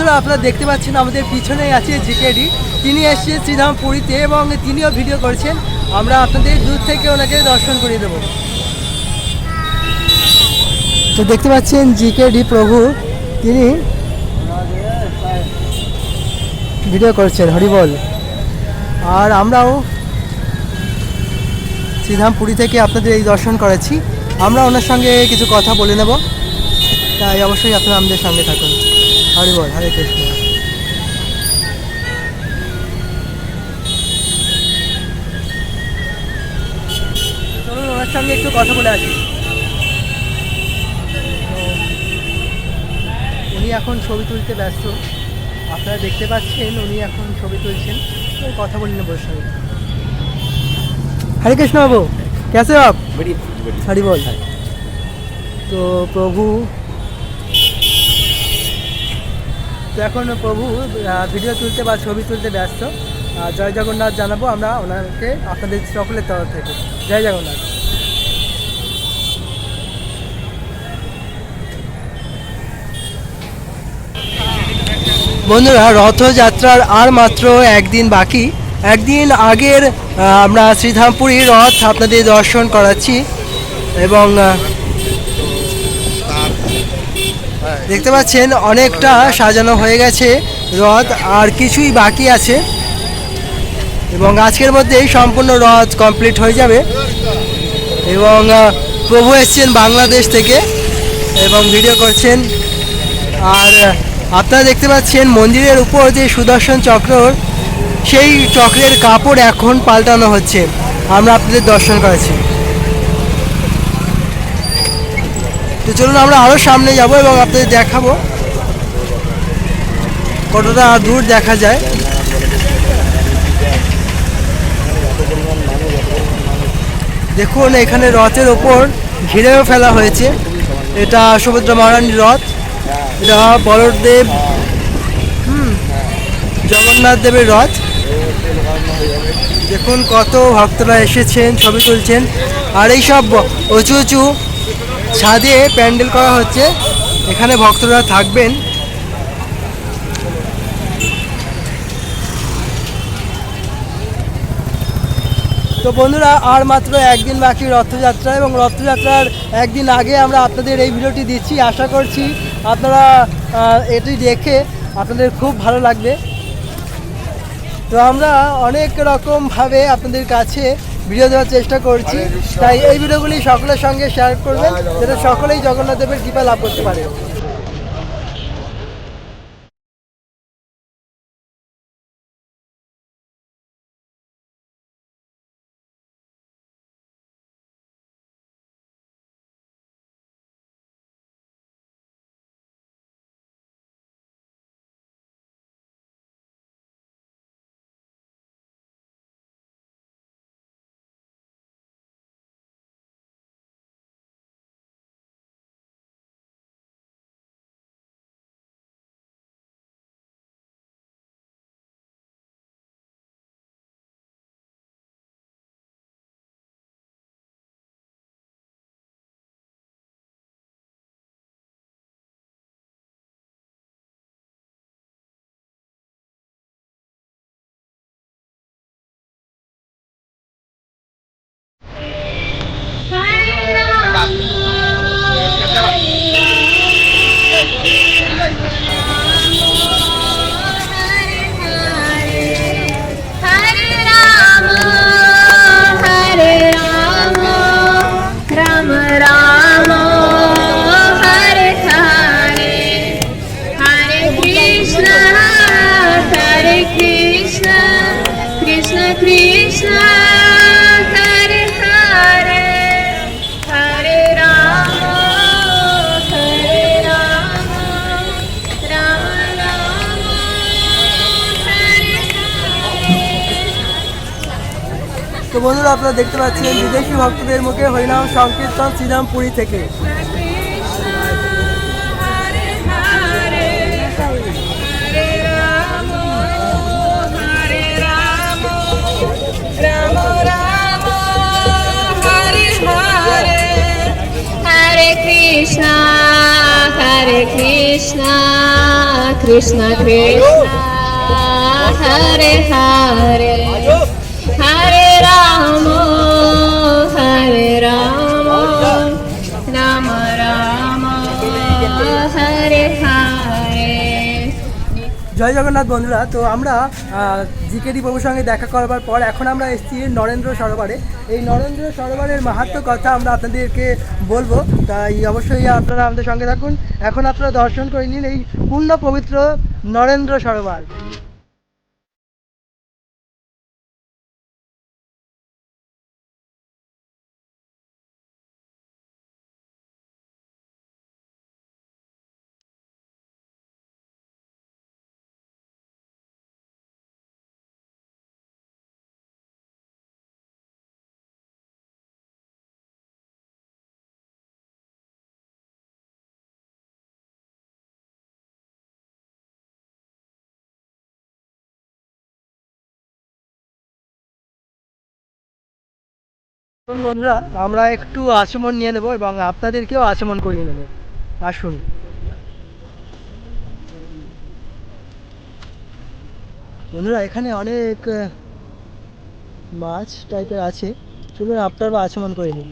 বন্ধুরা, আপনারা দেখতে পাচ্ছেন আমাদের পিছনে আছে জিকেডি। তিনি এসেছেন শ্রীধাম পুরীতে এবং তিনিও ভিডিও করছেন। আমরা আপনাদের দূর থেকে ওনাকে দর্শন করিয়ে দেবো। তো দেখতে পাচ্ছেন জিকেডি প্রভু, তিনি ভিডিও করছেন হরিবল আর আমরাও শ্রীধাম পুরী থেকে আপনাদের এই দর্শন করেছি আমরা ওনার সঙ্গে কিছু কথা বলে নেব। তাই অবশ্যই আপনারা আমাদের সঙ্গে থাকুন। হরি বল হরে কৃষ্ণ। চলুন ওনার সঙ্গে একটু কথা বলে আসি। উনি এখন ছবি তুলতে ব্যস্ত। আপনারা দেখতে পাচ্ছেন উনি এখন ছবি তুলছেন। কথা বলি না সঙ্গে। হরে কৃষ্ণ বাবু কেসে আপ? হরি বল। তো প্রভু তো এখন প্রভু ভিডিও তুলতে বা ছবি তুলতে ব্যস্ত। জয় জগন্নাথ জানাব আমরা ওনাকে, আপনাদের সকলের তরফ থেকে। জয় জগন্নাথ। বন্ধুরা, রথযাত্রার আর মাত্র একদিন বাকি। একদিন আগের আমরা শ্রীধামপুরী রথ আপনাদের দর্শন করাচ্ছি এবং দেখতে পাচ্ছেন, অনেকটা সাজানো হয়ে গেছে রথ আর কিছুই বাকি আছে। এবং আজকের মধ্যেই সম্পূর্ণ রথ কমপ্লিট হয়ে যাবে। এবং প্রভু এসছেন বাংলাদেশ থেকে এবং ভিডিও করছেন। আর আপনারা দেখতে পাচ্ছেন মন্দিরের উপর যে সুদর্শন চক্র, সেই চক্রের কাপড় এখন পাল্টানো হচ্ছে। আমরা আপনাদের দর্শন করেছি তো চলুন আমরা আরও সামনে যাব এবং আপনাদের দেখাবো কতটা দূর দেখা যায়। দেখুন, এখানে রথের ওপর ঘিরেও ফেলা হয়েছে। এটা সুভদ্রা মহারানীর রথ। এটা বলদেব, হুম, জগন্নাথ দেবের রথ। দেখুন, কত ভক্তরা এসেছেন, ছবি তুলছেন। আর এই সব উঁচু উঁচু ছাদে প্যান্ডেল করা হচ্ছে। এখানে ভক্তরা থাকবেন। তো বন্ধুরা, আর মাত্র একদিন বাকি রথযাত্রা এবং রথযাত্রার একদিন আগে আমরা আপনাদের এই ভিডিওটি দিচ্ছি। আশা করছি আপনারা এটি দেখে আপনাদের খুব ভালো লাগবে। তো আমরা অনেক রকমভাবে আপনাদের কাছে ভিডিও দেওয়ার চেষ্টা করছি। তাই এই ভিডিওগুলি সকলের সঙ্গে শেয়ার করবেন যাতে সকলেই জগন্নাথ দেবের কৃপা লাভ করতে পারে। বন্ধুরা আপনারা দেখতে পাচ্ছেন বিদেশি ভক্তদের মুখে হরিনাম সংকীর্তন শ্রীরামপুরি থেকে। কৃষ্ণ, হরে কৃষ্ণ কৃষ্ণ জয় জগন্নাথ বন্ধুরা, তো আমরা জিকেডি বাবুর সঙ্গে দেখা করবার পর এখন আমরা এসেছি নরেন্দ্র সরোবরে। এই নরেন্দ্র সরোবরের মাহাত্ম কথা আমরা আপনাদেরকে বলব, তাই অবশ্যই আপনারা আমাদের সঙ্গে থাকুন। এখন আপনারা দর্শন করে নিন এই পূর্ণ পবিত্র নরেন্দ্র সরোবর। বন্ধুরা আমরা একটু আচমন নিয়ে নেব এবং আপনাদেরকেও আচমন করিয়ে নেব। আসুন। বন্ধুরা এখানে অনেক মাছ টাইপের আছে। চলুন আপনারা আচমন করে নিন।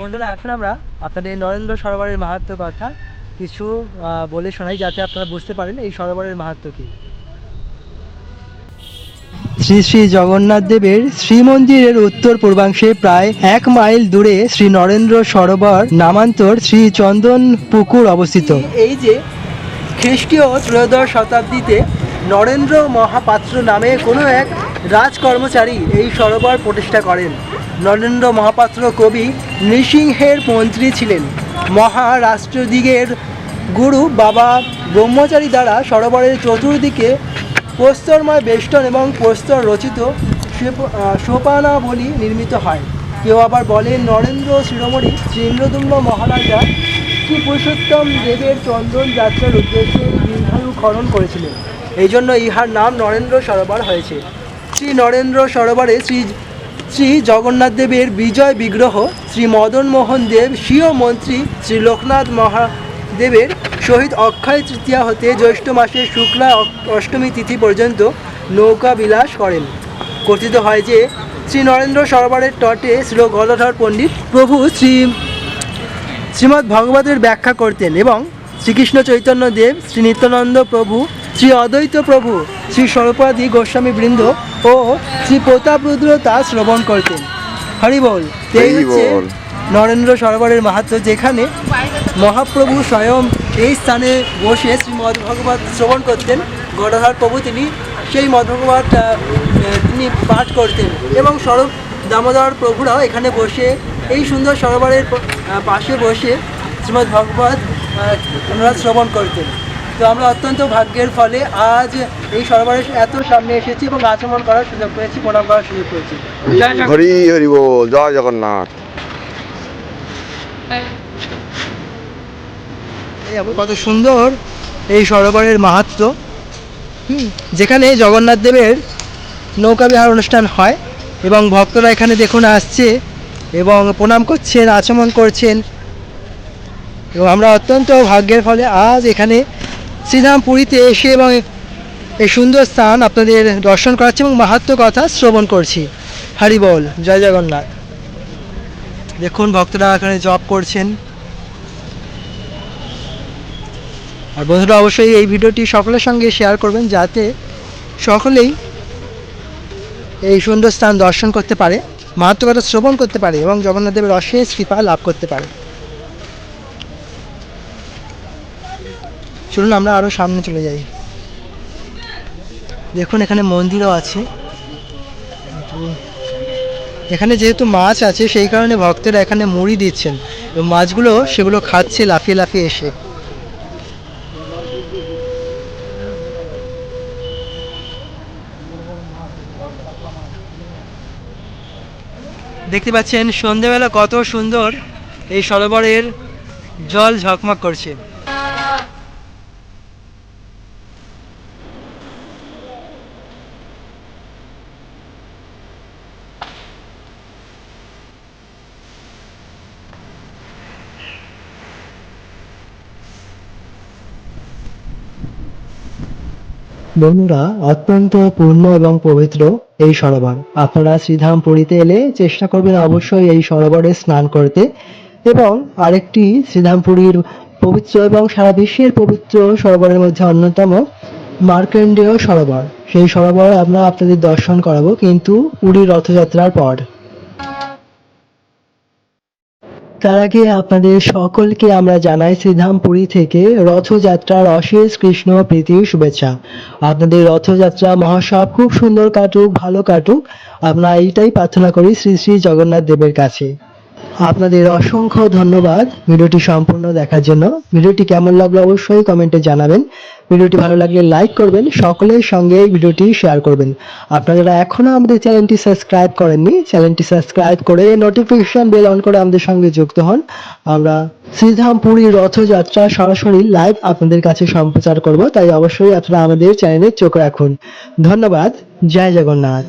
বন্ধুরা, এখন আমরা আপনাদের নরেন্দ্র সরোবরের মাহাত্ম কথা কিছু বলে শোনাই যাতে আপনারা বুঝতে পারেন এই সরোবরের মাহাত্ম কি। শ্রী শ্রী জগন্নাথ দেবের শ্রীমন্দিরের উত্তর পূর্বাংশে প্রায় এক মাইল দূরে শ্রী নরেন্দ্র সরোবর নামান্তর শ্রী চন্দন পুকুর অবস্থিত। এই যে খ্রিস্টীয় ত্রয়োদশ শতাব্দীতে নরেন্দ্র মহাপাত্র নামে কোনো এক রাজকর্মচারী এই সরোবর প্রতিষ্ঠা করেন। নরেন্দ্র মহাপাত্র কবি নৃসিংহের মন্ত্রী ছিলেন। মহারাষ্ট্রদিগের গুরু বাবা ব্রহ্মচারী দ্বারা সরোবরের চতুর্দিকে প্রস্তরময় বেষ্টন এবং প্রস্তর রচিত সোপানাবলী নির্মিত হয়। কেউ আবার বলেন, নরেন্দ্র শিরোমণি শ্রী ইন্দ্রদুম্ন মহারাজা শ্রী পুরুষোত্তম দেবের চন্দন যাত্রার উদ্দেশ্যে দীর্ঘায়ু খনন করেছিলেন। এই জন্য ইহার নাম নরেন্দ্র সরোবর হয়েছে। শ্রী নরেন্দ্র সরোবরে শ্রী শ্রী জগন্নাথ দেবের বিজয় বিগ্রহ শ্রী মদন মোহন দেব, স্বীয় মন্ত্রী শ্রী লোকনাথ মহাদেবের সহিত অক্ষয় তৃতীয়া হতে জ্যৈষ্ঠ মাসের শুক্লা অষ্টমী তিথি পর্যন্ত নৌকা বিলাস করেন কথিত হয় যে শ্রী নরেন্দ্র সরোবরের তটে শ্রী গদাধর পণ্ডিত প্রভু শ্রী শ্রীমদ্ ভগবতের ব্যাখ্যা করতেন এবং শ্রীকৃষ্ণ চৈতন্য দেব শ্রী নিত্যানন্দ প্রভু শ্রী অদ্বৈত প্রভু শ্রী স্বরূপাদি গোস্বামী বৃন্দ ও শ্রী প্রতাপ রুদ্র তা শ্রবণ করতেন হরি বল এই হচ্ছে। নরেন্দ্র সরোবরের মাহাত্ম যেখানে মহাপ্রভু স্বয়ং এই স্থানে বসে শ্রীমদ্ ভগবত শ্রবণ করতেন গদাধর প্রভু তিনি সেই আহ, তিনি পাঠ করতেন এবং স্বরূপ দামোদর প্রভুরাও এখানে বসে এই সুন্দর সরোবরের পাশে বসে শ্রীমদ্ ভগবত ওনারা শ্রবণ করতেন তো আমরা অত্যন্ত ভাগ্যের ফলে আজ এই সরোবরের এত সামনে এসেছি এবং আচমন করার সুযোগ পেয়েছি প্রণাম করার সুযোগ পেয়েছি জয় জগন্নাথ। কত সুন্দর এই সরোবরের মাহাত্ম। যেখানে জগন্নাথ দেবের নৌকা বিহার অনুষ্ঠান হয় এবং ভক্তরা এখানে দেখুন আসছে এবং প্রণাম করছেন, আচমন করছেন। এবং আমরা অত্যন্ত ভাগ্যের ফলে আজ এখানে শ্রীধাম পুরীতে এসে এবং এই সুন্দর স্থান আপনাদের দর্শন করাচ্ছি এবং মাহাত্ম কথা শ্রবণ করছি। হরি বল, জয় জগন্নাথ। দেখুন, ভক্তরা এখানে জব করছেন। আর বন্ধুরা, অবশ্যই এই ভিডিওটি সকলের সঙ্গে শেয়ার করবেন, যাতে সকলেই এই সুন্দর স্থান দর্শন করতে পারে মাহাত্মকতা শ্রবণ করতে পারে, এবং জগন্নাথ দেবের অশেষ কৃপা লাভ করতে পারে। চলুন, আমরা আরও সামনে চলে যাই। দেখুন, এখানে মন্দিরও আছে। এখানে যেহেতু মাছ আছে, সেই কারণে ভক্তরা এখানে মুড়ি দিচ্ছেন। এবং মাছগুলো সেগুলো খাচ্ছে লাফিয়ে লাফিয়ে এসে। দেখতে পাচ্ছেন, সন্ধেবেলা কত সুন্দর এই সরোবরের জল ঝকমক করছে। বন্ধুরা, অত্যন্ত পূর্ণ এবং পবিত্র এই সরোবর। আপনারা শ্রীধাম পুরীতে এলে চেষ্টা করবেন অবশ্যই এই সরোবরে স্নান করতে এবং আরেকটি শ্রীধাম পুরীর পবিত্র এবং সারা বিশ্বের পবিত্র সরোবরের মধ্যে অন্যতম মার্কেন্ডেয় সরোবর। সেই সরোবর আমরা আপনাদের দর্শন করাবো কিন্তু পুরীর রথযাত্রার পর। তার আগে আপনাদের সকলকে আমরা জানাই শ্রীধামপুরী থেকে রথযাত্রার অশেষ কৃষ্ণ প্রীতির শুভেচ্ছা। আপনাদের রথযাত্রা মহাসব খুব সুন্দর কাটুক, ভালো কাটুক। আমরা এইটাই প্রার্থনা করি শ্রী শ্রী জগন্নাথ দেবের কাছে। আপনাদের অসংখ্য ধন্যবাদ ভিডিওটি সম্পূর্ণ দেখার জন্য। ভিডিওটি কেমন লাগল অবশ্যই কমেন্টে জানাবেন। ভিডিওটি ভালো লাগলে লাইক করবেন, সকলের সঙ্গে ভিডিওটি শেয়ার করবেন। আপনারা যারা এখনও আমাদের চ্যানেলটি সাবস্ক্রাইব করেননি, চ্যানেলটি সাবস্ক্রাইব করে নোটিফিকেশন বেল অন করে আমাদের সঙ্গে যুক্ত হন। আমরা শ্রীধাম পুরীর রথযাত্রা সরাসরি লাইভ আপনাদের কাছে সম্প্রচার করব, তাই অবশ্যই আপনারা আমাদের চ্যানেলে চোখ রাখুন। ধন্যবাদ, জয় জগন্নাথ।